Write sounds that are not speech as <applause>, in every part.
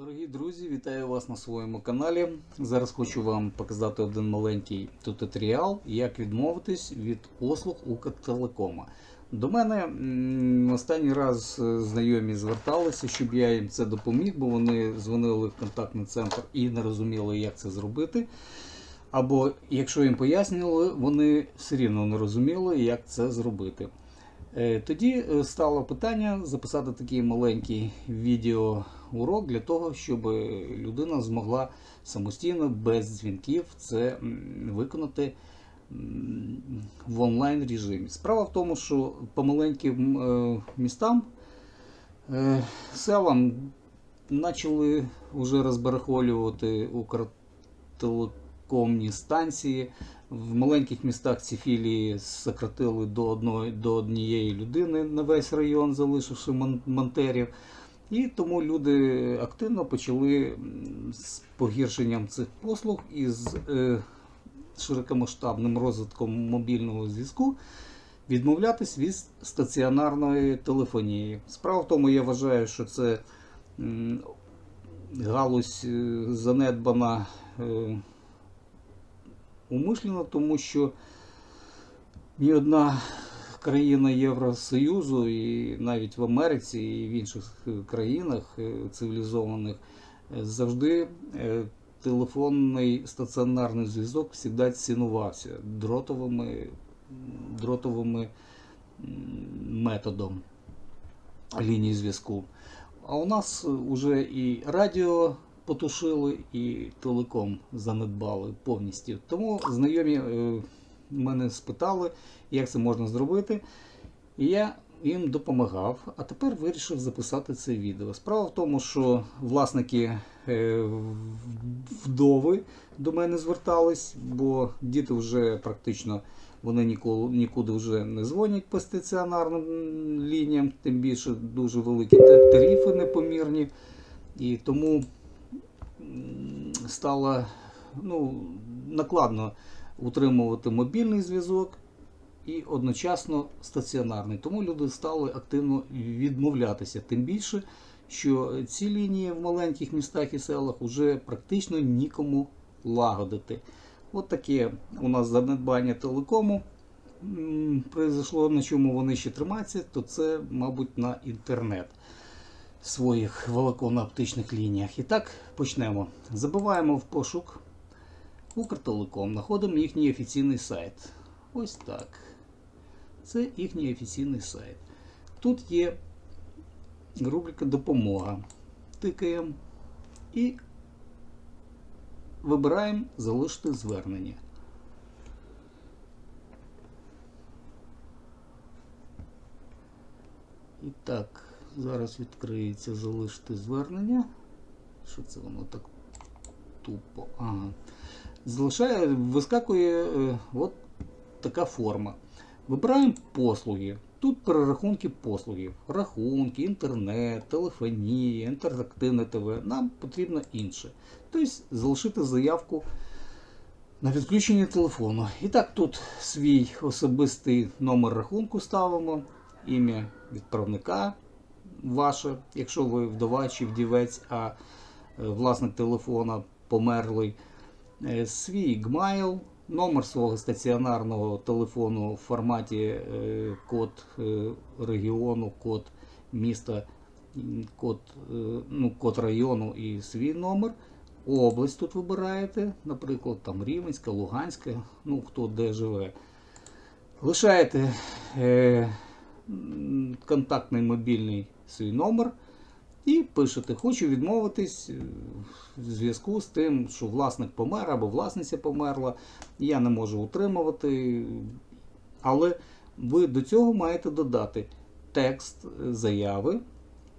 Дорогі друзі, вітаю вас на своєму каналі. Зараз хочу вам показати один маленький туторіал, як відмовитись від послуг Укртелекома. До мене останній раз е, знайомі зверталися, щоб я їм це допоміг, бо вони дзвонили в контактний центр і не розуміли, як це зробити. Або якщо їм пояснювали, вони все рівно не розуміли, як це зробити. Е, Тоді е, стало питання записати такий маленький відеоурок для того, щоб людина змогла самостійно без дзвінків це виконати в онлайн режимі. Справа в тому, що по маленьким е, містам, е, селам почали вже розбарахолювати Укртелекомні станції. В маленьких містах ці філії сократили до одної до однієї людини на весь район, залишивши монтерів. І тому люди активно почали з погіршенням цих послуг і з е, широкомасштабним розвитком мобільного зв'язку відмовлятись від стаціонарної телефонії. Справа в тому, я вважаю, що це галузь е, занедбана. е, умишлено, тому що ні одна країна Євросоюзу, і навіть в Америці, і в інших е, країнах е, цивілізованих е, завжди телефонний стаціонарний зв'язок завжди цінувався дротовими, дротовими методом лінії зв'язку. А у нас вже і радіо потушили, і телеком занедбали повністю. Тому знайомі мене спитали, як це можна зробити. І я їм допомагав, а тепер вирішив записати це відео. Справа в тому, що власники е, вдови до мене звертались, бо діти вже практично вони ніколи, нікуди вже не дзвонять по стаціонарним лініям, тим більше дуже великі та- тарифи непомірні. І тому стало ну, накладно утримувати мобільний зв'язок і одночасно стаціонарний. Тому люди стали активно відмовлятися. Тим більше, що ці лінії в маленьких містах і селах вже практично нікому лагодити. От таке у нас занедбання телекому произошло, на чому вони ще тримаються, то це, мабуть, на інтернет своїх волоконно-оптичних лініях. І так, почнемо. Забиваємо в пошук Укртелеком, знаходимо їхній офіційний сайт. Ось так. Це їхній офіційний сайт. Тут є рубрика Допомога. Тикаємо і вибираємо залишити звернення. І так, зараз відкриється залишити звернення. Що це воно так тупо? Ага. Залишає, вискакує е, от така форма. Вибираємо послуги. Тут перерахунки послугів. Рахунки, інтернет, телефонія, інтерактивне ТВ. Нам потрібно інше. Тобто залишити заявку на відключення телефону. І так, тут свій особистий номер рахунку ставимо, ім'я відправника ваше, якщо ви вдова чи вдівець, а е, власник телефона померлий. Е, Свій гмайл, номер свого стаціонарного телефону в форматі е, код е, регіону, код міста, код, ну, код району і свій номер. Область тут вибираєте, наприклад, там Рівненська, Луганська, ну хто де живе. Лишаєте е, контактний мобільний свій номер і пишете, хочу відмовитись е, в зв'язку з тим, що власник помер або власниця померла, я не можу утримувати. Але ви до цього маєте додати текст е, заяви,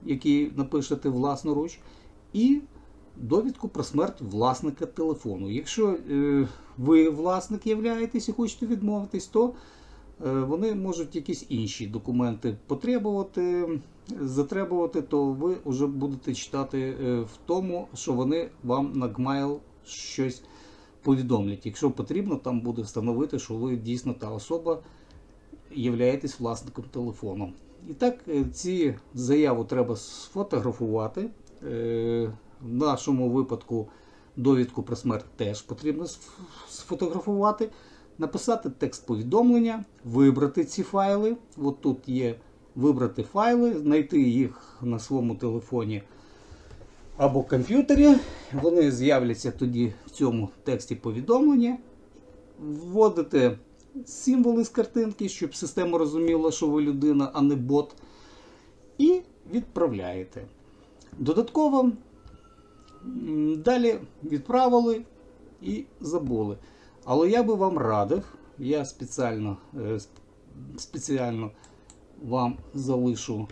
який напишете власноруч, і довідку про смерть власника телефону. Якщо е, ви власник являєтесь і хочете відмовитись, то вони можуть якісь інші документи потребувати, затребувати, то ви вже будете читати е, в тому, що вони вам на Gmail щось повідомлять. Якщо потрібно, там буде встановити, що ви дійсно та особа являєтесь власником телефону. І так, е, ці заяву треба сфотографувати. е, нашому випадку довідку про смерть теж потрібно сфотографувати, написати текст повідомлення, вибрати ці файли. От тут є вибрати файли, знайти їх на своєму телефоні або комп'ютері. Вони з'являться тоді в цьому тексті повідомлення. Вводите символи з картинки, щоб система розуміла, що ви людина, а не бот. І відправляєте. Додатково далі відправили і забули. Але я би вам радив, я спеціально, е, спеціально вам залишу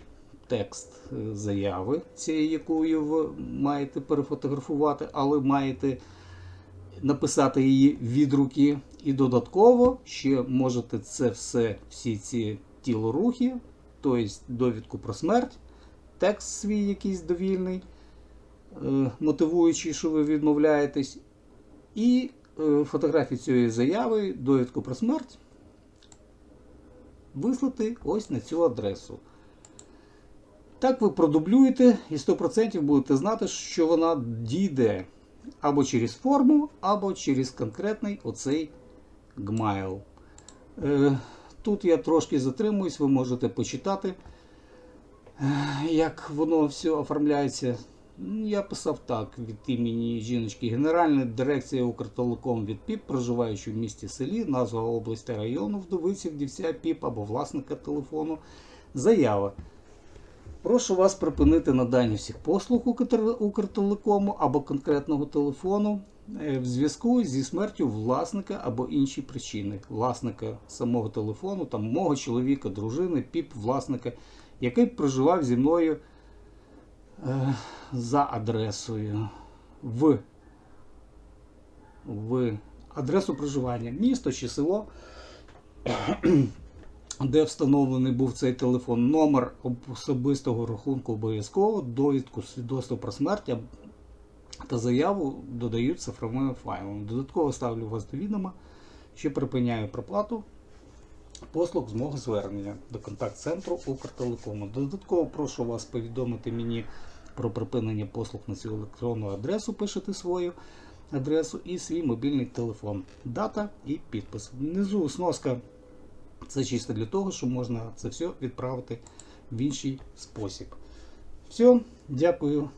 текст е, заяви, цієї, яку ви маєте перефотографувати, але маєте написати її від руки. І додатково ще можете це все, всі ці тілорухи, тобто довідку про смерть, текст свій якийсь довільний, е, мотивуючий, що ви відмовляєтесь, і фотографію цієї заяви, довідку про смерть, вислати ось на цю адресу. Так ви продублюєте і 100% будете знати, що вона дійде або через форму, або через конкретний оцей гмайл. Е, Тут я трошки затримуюсь, ви можете почитати, е, як воно все оформляється. Ну, Я писав так від імені жіночки. Генеральна дирекція Укртелеком від ПІП, проживаючи в місті селі, назва області району, вдовиці, вдівця ПІП або власника телефону. Заява. Прошу вас припинити надання всіх послуг Укртел- Укртелекому або конкретного телефону е, в зв'язку зі смертю власника або інші причини. Власника самого телефону, там мого чоловіка, дружини, піп власника, який проживав зі мною за адресою. В, в. Адресу проживання, місто чи село <clears throat> де встановлений був цей телефон, номер особистого рахунку обов'язково, довідку свідоцтво про смерть та заяву додають цифровими файлами. Додатково ставлю вас до відома, що припиняю проплату послуг з мого звернення до контакт-центру Укртелекому. Додатково прошу вас повідомити мені про припинення послуг на цю електронну адресу, пишете свою адресу і свій мобільний телефон, дата і підпис. Внизу сноска це чисто для того, щоб можна це все відправити в інший спосіб. Все, дякую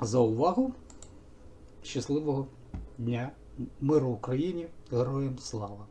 за увагу. Щасливого дня, миру Україні, героям слава!